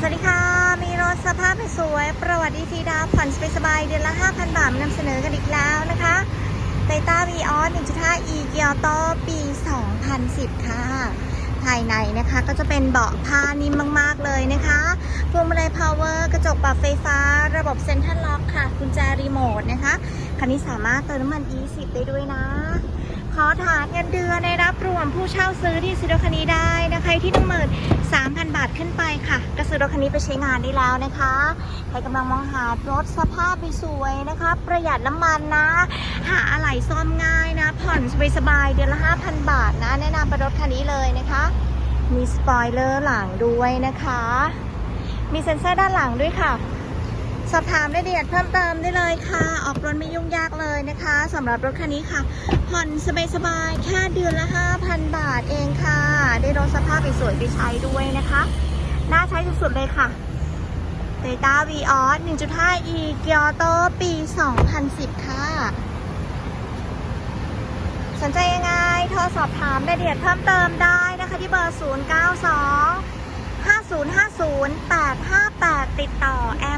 สวัสดีค่ะ มีรถสภาพสวย ประวัติดีทีดาวผ่อนสบายเดือนละ 5,000 บาทนำเสนอกันอีกแล้วนะคะไตต้าวีออส1.5 e เกียวโตปี 2010 ค่ะ ภายในนะคะก็จะเป็นเบาะผ้านิ่มมาก ๆ เลยนะคะพวงมาลัยพาวเวอร์ กระจกปรับไฟฟ้า ระบบเซ็นทรัลล็อกค่ะ กุญแจรีโมทนะคะ คันนี้สามารถเติมน้ำมัน E10 ได้ด้วยนะขอฐานเงินเดือนในรับรวมผู้เช่าซื้อที่ซื้อรถคันนี้ได้นะคะที่หนึ่งหมื่นสามพันบาทขึ้นไปค่ะ ซื้อรถคันนี้ไปใช้งานได้แล้วนะคะ ใครกำลังมองหารถสภาพสวยๆนะคะ ประหยัดน้ำมันนะ หาอะไหล่ซ่อมง่ายนะ ผ่อนสบายๆเดือนละ 5,000 บาทนะ แนะนำเป็นรถคันนี้เลยนะคะ มีสปอยเลอร์หลังด้วยนะคะ มีเซ็นเซอร์ด้านหลังด้วยค่ะ สอบถามรายละเอียดเพิ่มเติมได้เลยค่ะ ออกรถไม่ยุ่งยากเลยนะคะสำหรับรถคันนี้ค่ะ ผ่อนสบายๆแค่เดือนละ 5,000 บาทเองค่ะ ได้รถสภาพสวยๆไปใช้ด้วยนะคะ น่าใช้สุดๆเลยค่ะ Toyota v ีออส1.5 e เกียร์โตปี 2010 ค่ะ สนใจยังไงโทรสอบถามรายละเอียดเพิ่มเติมได้นะคะที่เบอร์ 092 5050 858 ติดต่อแอม